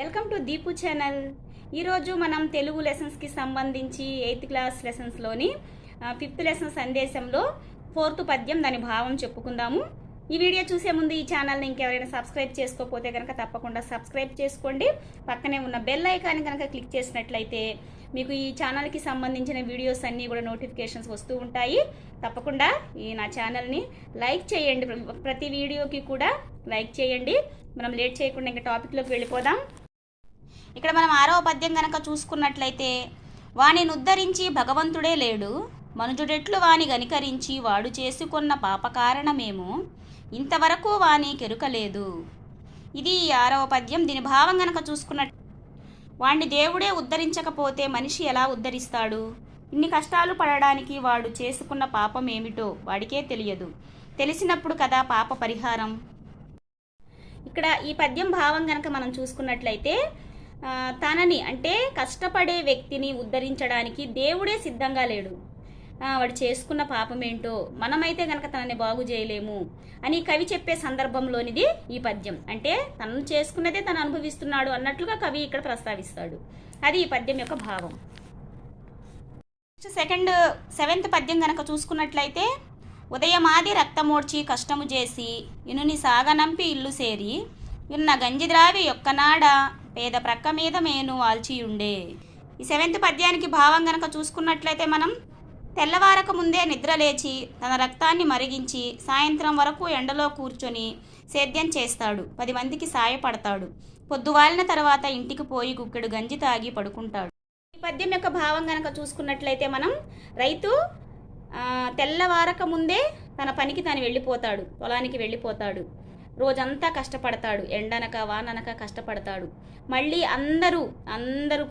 Welcome to Deepu channel. ఈరోజు మనం తెలుగు లెసన్స్కి సంబంధించి ఎయిత్ క్లాస్ లెసన్స్లోని ఫిఫ్త్ లెసన్ సందేశంలో ఫోర్త్ పద్యం దాని భావం చెప్పుకుందాము. ఈ వీడియో చూసే ముందు ఈ ఛానల్ని ఇంకెవరైనా సబ్స్క్రైబ్ చేసుకోకపోతే కనుక తప్పకుండా సబ్స్క్రైబ్ చేసుకోండి. పక్కనే ఉన్న బెల్ ఐకాన్ని కనుక క్లిక్ చేసినట్లయితే మీకు ఈ ఛానల్కి సంబంధించిన వీడియోస్ అన్నీ కూడా నోటిఫికేషన్స్ వస్తూ ఉంటాయి. తప్పకుండా ఈ నా ఛానల్ని లైక్ చేయండి. ప్రతి వీడియోకి కూడా లైక్ చేయండి. మనం లేట్ చేయకుండా ఇంకా టాపిక్లోకి వెళ్ళిపోదాం. ఇక్కడ మనం ఆరవ పద్యం గనక చూసుకున్నట్లయితే వాణిని ఉద్ధరించి భగవంతుడే లేడు మనుజుడెట్లు వాని గనికరించి వాడు చేసుకున్న పాప కారణమేమో ఇంతవరకు వాని కెరుకలేదు. ఇది ఆరవ పద్యం. దీని భావం గనక చూసుకున్నట్టు వాణ్ణి దేవుడే ఉద్ధరించకపోతే మనిషి ఎలా ఉద్ధరిస్తాడు? ఇన్ని కష్టాలు పడడానికి వాడు చేసుకున్న పాపం ఏమిటో వాడికే తెలియదు. తెలిసినప్పుడు కదా పాప పరిహారం. ఇక్కడ ఈ పద్యం భావం గనక మనం చూసుకున్నట్లయితే తనని అంటే కష్టపడే వ్యక్తిని ఉద్ధరించడానికి దేవుడే సిద్ధంగా లేడు. వాడు చేసుకున్న పాపం ఏంటో మనమైతే కనుక తనని బాగు చేయలేము అని కవి చెప్పే సందర్భంలోనిది ఈ పద్యం. అంటే తను చేసుకున్నదే తను అనుభవిస్తున్నాడు అన్నట్లుగా కవి ఇక్కడ ప్రస్తావిస్తాడు. అది ఈ పద్యం యొక్క భావం. సెకండ్ సెవెంత్ పద్యం కనుక చూసుకున్నట్లయితే ఉదయమాది రక్తమోడ్చి కష్టము చేసి ఇనుని సాగనంపి ఇల్లు సేరి ఉన్న గంజిద్రావి యొక్కనాడ పేద ప్రక్క మీద మేను ఆల్చియుండే. ఈ సెవెంత్ పద్యానికి భావం గనక చూసుకున్నట్లయితే మనం తెల్లవారక ముందే నిద్రలేచి తన రక్తాన్ని మరిగించి సాయంత్రం వరకు ఎండలో కూర్చొని సేద్యం చేస్తాడు. పది మందికి సాయపడతాడు. పొద్దువాలిన తర్వాత ఇంటికి పోయి గుక్కెడు గంజి తాగి పడుకుంటాడు. ఈ పద్యం యొక్క భావం గనక చూసుకున్నట్లయితే మనం రైతు తెల్లవారక ముందే తన పనికి తను వెళ్ళిపోతాడు. పొలానికి వెళ్ళిపోతాడు. రోజంతా కష్టపడతాడు ఎండనక వాననక కష్టపడతాడు. మళ్ళీ అందరూ అందరూ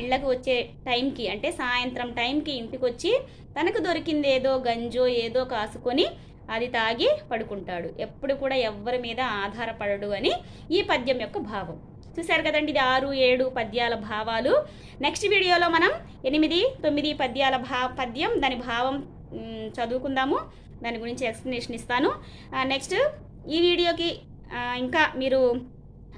ఇళ్ళకి ఇళ్ళకు వచ్చే టైంకి అంటే సాయంత్రం టైంకి ఇంటికి వచ్చి తనకు దొరికింది ఏదో గంజో ఏదో కాసుకొని అది తాగి పడుకుంటాడు. ఎప్పుడు కూడా ఎవ్వరి మీద ఆధారపడడు అని ఈ పద్యం యొక్క భావం. చూశారు కదండి ఇది ఆరు ఏడు పద్యాల భావాలు. నెక్స్ట్ వీడియోలో మనం ఎనిమిది తొమ్మిది పద్యాల భా పద్యం దాని భావం చదువుకుందాము. దాని గురించి ఎక్స్ప్లెనేషన్ ఇస్తాను. నెక్స్ట్ ఈ వీడియోకి ఇంకా మీరు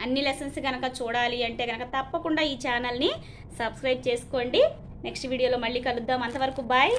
అన్ని లెసన్స్ కనుక చూడాలి అంటే కనుక తప్పకుండా ఈ ఛానల్ని సబ్స్క్రైబ్ చేసుకోండి. నెక్స్ట్ వీడియోలో మళ్ళీ కలుద్దాం. అంతవరకు బాయ్